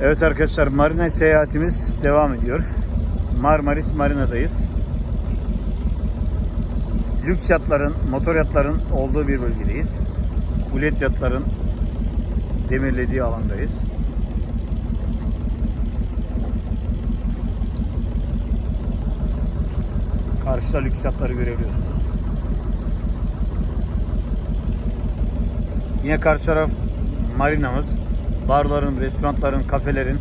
Evet arkadaşlar marina seyahatimiz devam ediyor. Marmaris Marina'dayız. Lüks yatların, motor yatların olduğu bir bölgedeyiz. Ulet yatların demirlediği alandayız. Karşıda lüks yatları görebiliyorsunuz. Yine karşı taraf marinamız. Barların, restoranların, kafelerin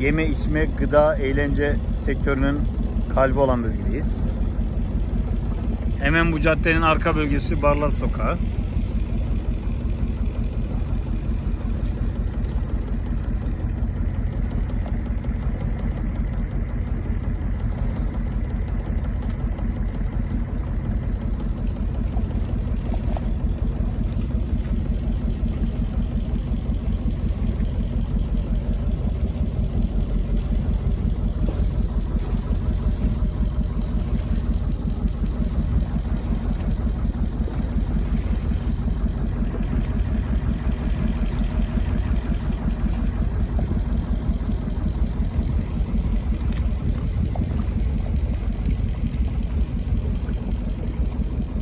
yeme, içme, gıda, eğlence sektörünün kalbi olan bölgedeyiz. Hemen bu caddenin arka bölgesi Barlas Sokağı.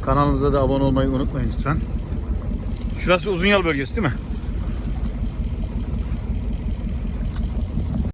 Kanalımıza da abone olmayı unutmayın lütfen. Şurası Uzun Yol bölgesi değil mi?